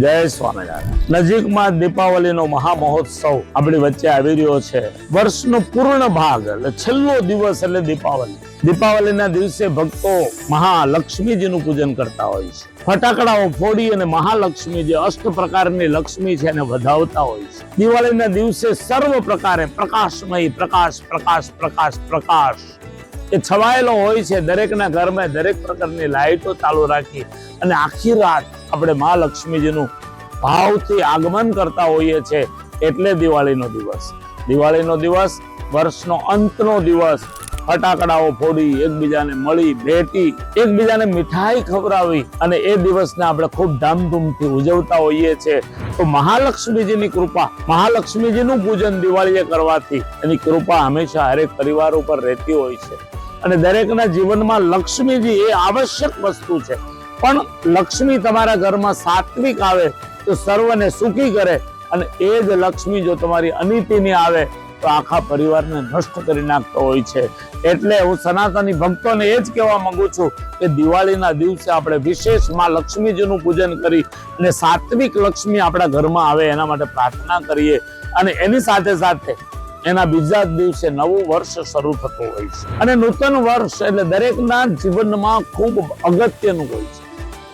જય સ્વામિનારાયણ. નજીકમાં દીપાવલીનો મહામહોત્સવ આપણી વચ્ચે આવી રહ્યો છે. વર્ષનો પૂર્ણ ભાગ, એટલે છેલ્લો દિવસ એટલે દીપાવલી. દીપાવલીના દિવસે ભક્તો મહાલક્ષ્મીજીનું પૂજન કરતા હોય છે. ફટાકડાઓ ફોડી અને મહાલક્ષ્મી જે અષ્ટ પ્રકારની લક્ષ્મી છે એને વધાવતા હોય છે. દિવાળીના દિવસે સર્વ પ્રકારે પ્રકાશમય, પ્રકાશ પ્રકાશ પ્રકાશ પ્રકાશ. એ છવાયેલો હોય છે દરેકના ઘરમાં દરેક પ્રકારની લાઇટો ચાલુ રાખી અને આખી રાત આપણે મહાલક્ષ્મીજીનું ભાવથી આગમન કરતા હોઈએ છીએ એટલે દિવાળીનો દિવસ. દિવાળીનો દિવસ વર્ષનો અંતનો દિવસ. ફટાકડાઓ ફોડી, એકબીજાને મળી, ભેટી, એકબીજાને મીઠાઈ ખવડાવી અને એ દિવસને આપણે ખૂબ ધામધૂમથી ઉજવતા હોઈએ છીએ તો મહાલક્ષ્મીજીની કૃપા, મહાલક્ષ્મીજીનું પૂજન દિવાળીએ કરવાથી એની કૃપા હંમેશા હરેક પરિવાર ઉપર રહેતી હોય છે. અને દરેકના જીવનમાં લક્ષ્મીજી એ આવશ્યક વસ્તુ છે. પણ લક્ષ્મી તમારા ઘરમાં સાત્વિક આવે તો સર્વને સુખી કરે અને એ જ લક્ષ્મી જો તમારી અનિતિની આવે તો આખા પરિવારને નષ્ટ કરી નાખતો હોય છે. એટલે હું સનાતની ભક્તોને એ જ કહેવા માંગુ છું કે દિવાળીના દિવસે આપણે વિશેષમાં લક્ષ્મીજીનું પૂજન કરી અને સાત્વિક લક્ષ્મી આપણા ઘરમાં આવે એના માટે પ્રાર્થના કરીએ. અને એની સાથે સાથે એના બીજા દિવસે નવું વર્ષ શરૂ થતું હોય છે. અને નૂતન વર્ષ એટલે દરેકના જીવનમાં ખૂબ અગત્યનું હોય છે.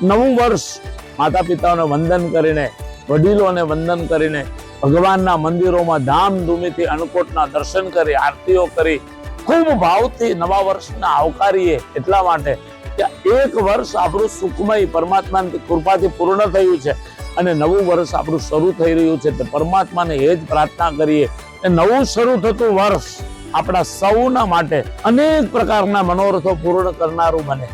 નવું વર્ષ માતા પિતાઓને વંદન કરીને, વડીલોને વંદન કરીને, ભગવાનના મંદિરોમાં ધામધૂમીથી અન્નકોટના દર્શન કરી, આરતીઓ કરી, ખૂબ ભાવથી નવા વર્ષને આવકારીએ એટલા માટે કે એક વર્ષ આપણું સુખમય પરમાત્માની કૃપાથી પૂર્ણ થયું છે. અને નવું વર્ષ આપણું શરૂ થઈ રહ્યું છે. તો પરમાત્માને એ જ પ્રાર્થના કરીએ કે નવું શરૂ થતું વર્ષ આપણા સૌના માટે અનેક પ્રકારના મનોરથો પૂર્ણ કરનારું બને.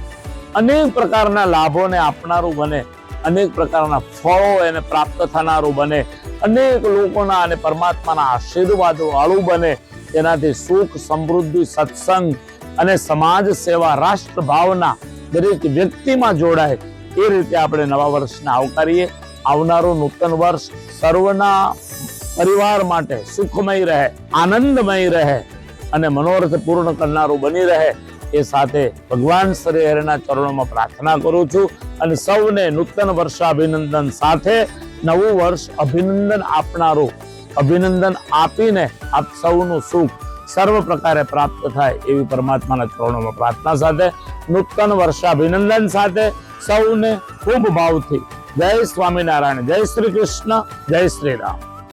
અનેક પ્રકારના લાભોને આપનારું બને. અનેક પ્રકારના ફળો એને પ્રાપ્ત થનારું બને. અનેક લોકોના અને પરમાત્માના આશીર્વાદો વાળું બને. તેનાથી સુખ, સમૃદ્ધિ, સત્સંગ અને સમાજ સેવા રાષ્ટ્ર ભાવના દરેક વ્યક્તિમાં જોડાય. એ રીતે આપણે નવા વર્ષને આવકારીએ. આવનારું નૂતન વર્ષ સર્વના પરિવાર માટે સુખમય રહે, આનંદમય રહે અને મનોરથ પૂર્ણ કરનારું બની રહે, એ સાથે ભગવાન શ્રી હરિના ચરણોમાં પ્રાર્થના કરું છું અને સૌને નૂતન વર્ષાભિનંદન સાથે નવું વર્ષ અભિનંદન આપનારું અભિનંદન આપીને આપ સૌનું સુખ સર્વ પ્રકારે પ્રાપ્ત થાય એવી પરમાત્માના ચરણોમાં પ્રાર્થના સાથે નૂતન વર્ષાભિનંદન સાથે સૌને ખૂબ ભાવથી જય સ્વામિનારાયણ, જય શ્રી કૃષ્ણ, જય શ્રી રામ.